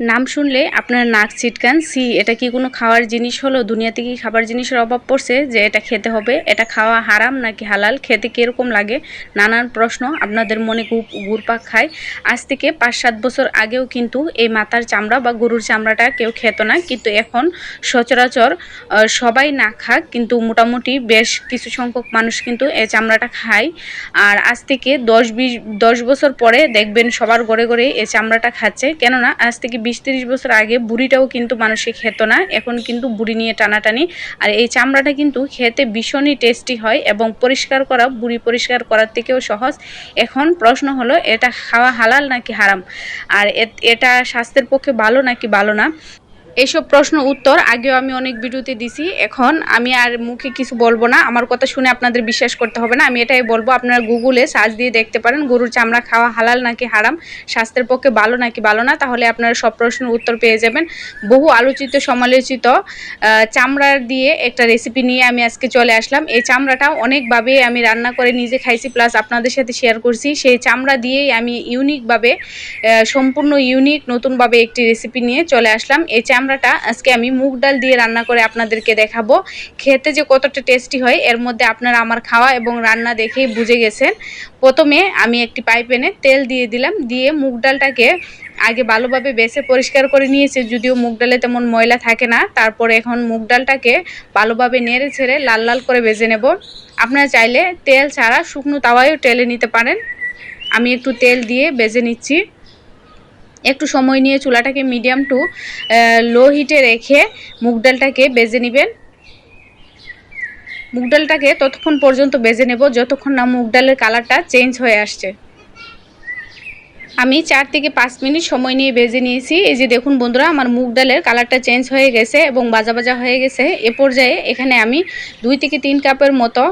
নাম শুনলে আপনার নাক ছিটকান সি এটা কি কোনো খাওয়ার জিনিস হলো? দুনিয়াতে কি খাবার জিনিসের অভাব পড়ছে যে এটা খেতে হবে? এটা খাওয়া হারাম নাকি হালাল? খেতে কীরকম লাগে? নানান প্রশ্ন আপনাদের মনে ঘুর ঘুরপাক খায়। আজ থেকে পাঁচ সাত বছর আগেও কিন্তু এই মাথার চামড়া বা গরুর চামড়াটা কেউ খেত না। কিন্তু এখন সচরাচর সবাই না খাক কিন্তু মোটামুটি বেশ কিছু সংখ্যক মানুষ কিন্তু এই চামড়াটা খায়। আর আজ থেকে দশ বিশ দশ বছর পরে দেখবেন সবার ঘরে ঘরে এই চামড়াটা খাচ্ছে। কেননা আজ থেকে বিশ তিরিশ বছর আগে বুড়িটাও কিন্তু মানুষে খেত না। এখন কিন্তু বুড়ি নিয়ে টানাটানি। আর এই চামড়াটা কিন্তু খেতে ভীষণই টেস্টি হয় এবং পরিষ্কার করা, বুড়ি পরিষ্কার করার থেকেও সহজ। এখন প্রশ্ন হলো, এটা খাওয়া হালাল নাকি হারাম? আর এটা স্বাস্থ্যের পক্ষে ভালো নাকি ভালো না? এইসব প্রশ্ন উত্তর আগেও আমি অনেক ভিডিওতে দিছি, এখন আমি আর মুখে কিছু বলব না। আমার কথা শুনে আপনাদের বিশ্বাস করতে হবে না। আমি এটাই বলব, আপনারা গুগলে সার্চ দিয়ে দেখতে পারেন, গরুর চামড়া খাওয়া হালাল নাকি হারাম, স্বাস্থ্যের পক্ষে ভালো নাকি ভালো না, তাহলে আপনারা সব প্রশ্নের উত্তর পেয়ে যাবেন। বহু আলোচিত, সমালোচিত চামড়ার দিয়ে একটা রেসিপি নিয়ে আমি আজকে চলে আসলাম। এই চামড়াটা অনেকভাবে আমি রান্না করে নিজে খাইছি প্লাস আপনাদের সাথে শেয়ার করছি। সেই চামড়া দিয়েই আমি ইউনিকভাবে সম্পূর্ণ ইউনিক নতুনভাবে একটি রেসিপি নিয়ে চলে আসলাম। এই চামড়াটা আজকে আমি মুগ ডাল দিয়ে রান্না করে আপনাদেরকে দেখাবো। খেতে যে কতটা টেস্টি হয়, এর মধ্যে আপনারা আমার খাওয়া এবং রান্না দেখেই বুঝে গেছেন। প্রথমে আমি একটি পাইপেনে তেল দিয়ে দিলাম, দিয়ে মুগ ডালটাকে আগে ভালোভাবে বেছে পরিষ্কার করে নিয়েছি, যদিও মুগ ডালে তেমন ময়লা থাকে না। তারপরে এখন মুগ ডালটাকে ভালোভাবে নেড়ে ছেড়ে লাল লাল করে ভেজে নেব। আপনারা চাইলে তেল ছাড়া শুকনো তাওয়ায়ও টেলে নিতে পারেন। আমি একটু তেল দিয়ে বেজে নিচ্ছি। একটু সময় নিয়ে চুলাটাকে মিডিয়াম টু লো হিটে রেখে মুগ ডালটাকে বেজে নেবেন। মুগ ডালটাকে ততক্ষণ পর্যন্ত বেজে নেব, যতক্ষণ না মুগ ডালের কালারটা চেঞ্জ হয়ে আসছে। আমি চার থেকে পাঁচ মিনিট সময় নিয়ে বেজে নিয়েছি। এই যে দেখুন বন্ধুরা, আমার মুগ ডালের কালারটা চেঞ্জ হয়ে গেছে এবং বাজা বাজা হয়ে গেছে। এ পর্যায়ে এখানে আমি দুই থেকে তিন কাপের মতো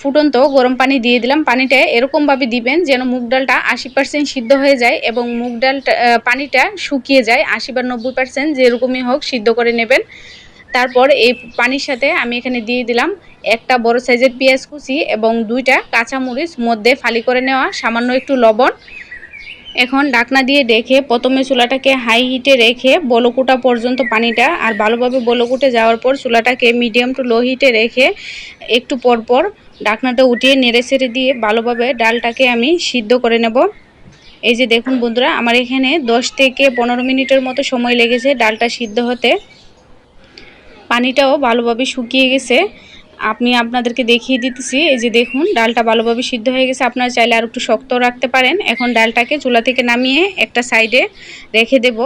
ফুটন্ত গরম পানি দিয়ে দিলাম। পানিটা এরকমভাবে দিবেন যেন মুগ ডালটা আশি পার্সেন্ট সিদ্ধ হয়ে যায় এবং মুগ ডালটা পানিটা শুকিয়ে যায় আশি বা নব্বই পার্সেন্ট যেরকমই হোক সিদ্ধ করে নেবেন। তারপর এই পানির সাথে আমি এখানে দিয়ে দিলাম একটা বড় সাইজের পেঁয়াজ কুচি এবং দুইটা কাঁচামরিচ, মধ্যে ফালি করে নেওয়া, সামান্য একটু লবণ। এখন ডাকনা দিয়ে ডেকে প্রথমে চুলাটাকে হাই হিটে রেখে বলকুটা পর্যন্ত পানিটা আর ভালোভাবে বলকুটে যাওয়ার পর চুলাটাকে মিডিয়াম টু লো হিটে রেখে একটু পর পর ডাকনাটা উঠিয়ে নেড়ে ছেড়ে দিয়ে ভালোভাবে ডালটাকে আমি সিদ্ধ করে নেব। এই যে দেখুন বন্ধুরা, আমার এখানে দশ থেকে পনেরো মিনিটের মতো সময় লেগেছে ডালটা সিদ্ধ হতে। পানিটাও ভালোভাবে শুকিয়ে গেছে। আমি আপনাদেরকে দেখিয়ে দিতেছি, এই যে দেখুন, ডালটা ভালোভাবে সিদ্ধ হয়ে গেছে। আপনারা চাইলে আর একটু শক্ত রাখতে পারেন। এখন ডালটাকে চুলা থেকে নামিয়ে একটা সাইডে রেখে দেব।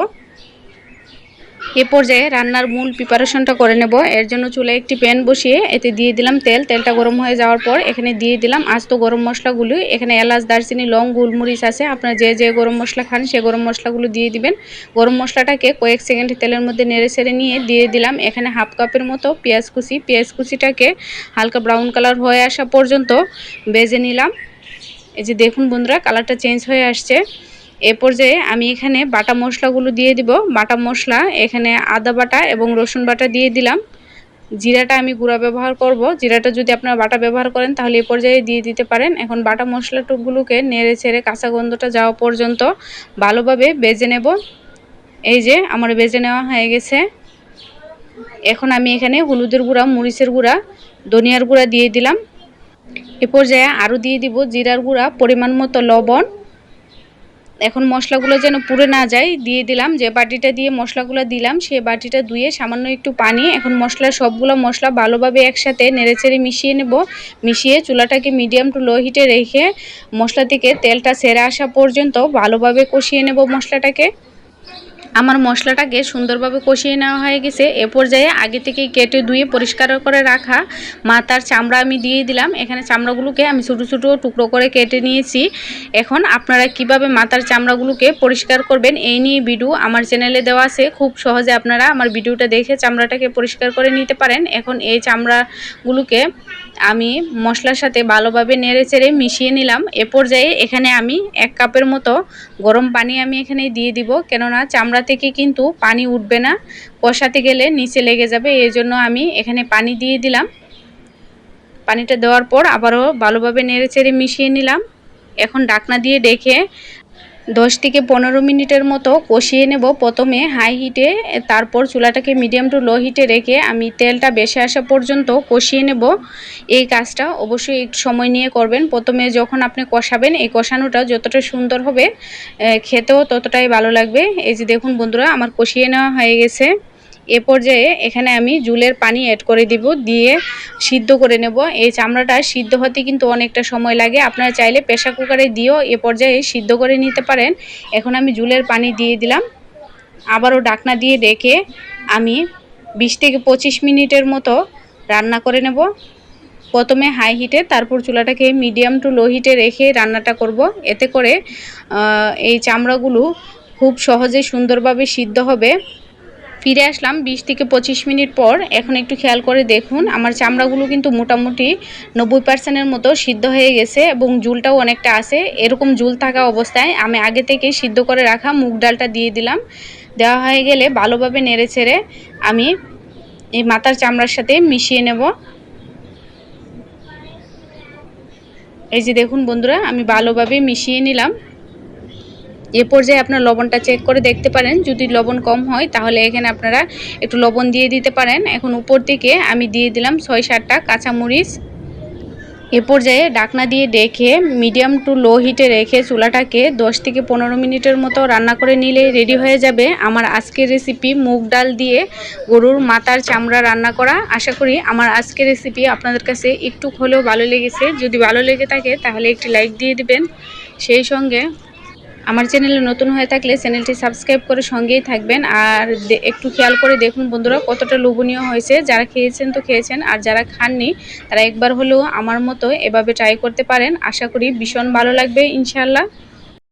এ পর্যায়ে রান্নার মূল প্রিপারেশনটা করে নেব। এর জন্য চুলে একটি প্যান বসিয়ে এতে দিয়ে দিলাম তেল। তেলটা গরম হয়ে যাওয়ার পর এখানে দিয়ে দিলাম আস্ত গরম মশলাগুলো। এখানে এলাচ, দারচিনি, লং, গোলমরিচ আছে। আপনারা যে যে গরম মশলা খান, সে গরম মশলাগুলো দিয়ে দিবেন। গরম মশলাটাকে কয়েক সেকেন্ড তেলের মধ্যে নেড়ে ছেড়ে নিয়ে দিয়ে দিলাম এখানে হাফ কাপের মতো পেঁয়াজ কুচি। পেঁয়াজ কুচিটাকে হালকা ব্রাউন কালার হয়ে আসা পর্যন্ত বেজে নিলাম। এই যে দেখুন বন্ধুরা কালারটা চেঞ্জ হয়ে আসছে। এ পর্যায়ে আমি এখানে বাটা মশলাগুলো দিয়ে দিব। বাটা মশলা, এখানে আদা বাটা এবং রসুন বাটা দিয়ে দিলাম। জিরাটা আমি গুঁড়া ব্যবহার করব। জিরাটা যদি আপনারা বাটা ব্যবহার করেন তাহলে এ পর্যায়ে দিয়ে দিতে পারেন। এখন বাটা মশলাটুকগুলোকে নেড়ে ছেড়ে কাঁচা গন্ধটা যাওয়া পর্যন্ত ভালোভাবে বেজে নেব। এই যে আমার বেজে নেওয়া হয়ে গেছে। এখন আমি এখানে হলুদের গুঁড়া, মরিচের গুঁড়া, ধনিয়ার গুঁড়া দিয়ে দিলাম। এ পর্যায়ে আরও দিয়ে দিব জিরার গুঁড়া, পরিমাণ মতো লবণ। এখন মশলাগুলো যেন পুড়ে না যায়, দিয়ে দিলাম। যে বাটিটা দিয়ে মশলাগুলো দিলাম, সে বাটিটা ধুয়ে সামান্য একটু পানি, এখন মশলা সবগুলো মশলা ভালোভাবে একসাথে নেড়েচেড়ে মিশিয়ে নেব। মিশিয়ে চুলাটাকে মিডিয়াম টু লো হিটে রেখে মশলা থেকে তেলটা সেরে আসা পর্যন্ত ভালোভাবে কষিয়ে নেব মশলাটাকে। আমার মশলাটাকে সুন্দরভাবে কষিয়ে নেওয়া হয়ে গেছে। এ পর্যায়ে আগে থেকেই কেটে ধুয়ে পরিষ্কার করে রাখা মাথার চামড়া আমি দিয়ে দিলাম। এখানে চামড়াগুলোকে আমি ছোটো ছোটো টুকরো করে কেটে নিয়েছি। এখন আপনারা কীভাবে মাথার চামড়াগুলোকে পরিষ্কার করবেন এই নিয়ে ভিডিও আমার চ্যানেলে দেওয়া আছে। খুব সহজে আপনারা আমার ভিডিওটা দেখে চামড়াটাকে পরিষ্কার করে নিতে পারেন। এখন এই চামড়াগুলোকে আমি মশলার সাথে ভালোভাবে নেড়ে চেড়ে মিশিয়ে নিলাম। এ পর্যায়ে এখানে আমি এক কাপের মতো গরম পানি আমি এখানে দিয়ে দিব। কেননা চামড়া থেকে কিন্তু পানি উঠবে না, কষাতে গেলে নিচে লেগে যাবে, এই জন্য আমি এখানে পানি দিয়ে দিলাম। পানিটা দেওয়ার পর আবারও ভালোভাবে নেড়ে চেড়ে মিশিয়ে নিলাম। এখন ডাকনা দিয়ে ডেকে দশ থেকে পনেরো মিনিটের মতো কষিয়ে নেব প্রথমে হাই হিটে তারপর চুলাটাকে মিডিয়াম টু লো হিটে রেখে আমি তেলটা বেশি আসা পর্যন্ত কষিয়ে নেব। এই কাজটা অবশ্যই একটু সময় নিয়ে করবেন। প্রথমে যখন আপনি কষাবেন, এই কষানোটা যতটা সুন্দর হবে খেতেও ততটাই ভালো লাগবে। এই যে দেখুন বন্ধুরা, আমার কষিয়ে নেওয়া হয়ে গেছে। এ পর্যায়ে এখানে আমি জুলের পানি অ্যাড করে দিব, দিয়ে সিদ্ধ করে নেব। এই চামড়াটা সিদ্ধ হতে কিন্তু অনেকটা সময় লাগে। আপনারা চাইলে প্রেশার কুকারে দিয়েও এ পর্যায়ে সিদ্ধ করে নিতে পারেন। এখন আমি জুলের পানি দিয়ে দিলাম। আবারও ডাকনা দিয়ে ডেকে আমি বিশ থেকে পঁচিশ মিনিটের মতো রান্না করে নেব। প্রথমে হাই হিটে তারপর চুলাটাকে মিডিয়াম টু লো হিটে রেখে রান্নাটা করব। এতে করে এই চামড়াগুলো খুব সহজে সুন্দরভাবে সিদ্ধ হবে। ফিরে আসলাম বিশ থেকে পঁচিশ মিনিট পর। এখন একটু খেয়াল করে দেখুন, আমার চামড়াগুলো কিন্তু মোটামুটি নব্বই পার্সেন্টের মতো সিদ্ধ হয়ে গেছে এবং জুলটাও অনেকটা আছে। এরকম জুল থাকা অবস্থায় আমি আগে থেকে সিদ্ধ করে রাখা মুগ ডালটা দিয়ে দিলাম। দেওয়া হয়ে গেলে ভালোভাবে নেড়ে ছেড়ে আমি এই মাথার চামড়ার সাথে মিশিয়ে নেব। এই যে দেখুন বন্ধুরা, আমি ভালোভাবে মিশিয়ে নিলাম। এ পর্যায়ে আপনার লবণটা চেক করে দেখতে পারেন। যদি লবণ কম হয়, তাহলে এখানে আপনারা একটু লবণ দিয়ে দিতে পারেন। এখন উপর থেকে আমি দিয়ে দিলাম ছয় সাতটা কাঁচামরিচ। এ পর্যায়ে ডাকনা দিয়ে ডেকে মিডিয়াম টু লো হিটে রেখে চুলাটাকে 10 থেকে পনেরো মিনিটের মতো রান্না করে নিলে রেডি হয়ে যাবে। আমার আজকের রেসিপি মুগ ডাল দিয়ে গরুর মাথার চামড়া রান্না করা। আশা করি আমার আজকের রেসিপি আপনাদের কাছে একটু হলেও ভালো লেগেছে। যদি ভালো লেগে থাকে, তাহলে একটি লাইক দিয়ে দিবেন। সেই সঙ্গে আমার চ্যানেলে নতুন হয়ে থাকলে চ্যানেলটি সাবস্ক্রাইব করে সঙ্গেই থাকবেন। আর একটু খেয়াল করে দেখুন বন্ধুরা, কতটা লোভনীয় হয়েছে। যারা খেয়েছেন তো খেয়েছেন, আর যারা খাননি, তারা একবার হলেও আমার মতো এভাবে ট্রাই করতে পারেন। আশা করি ভীষণ ভালো লাগবে ইনশাল্লাহ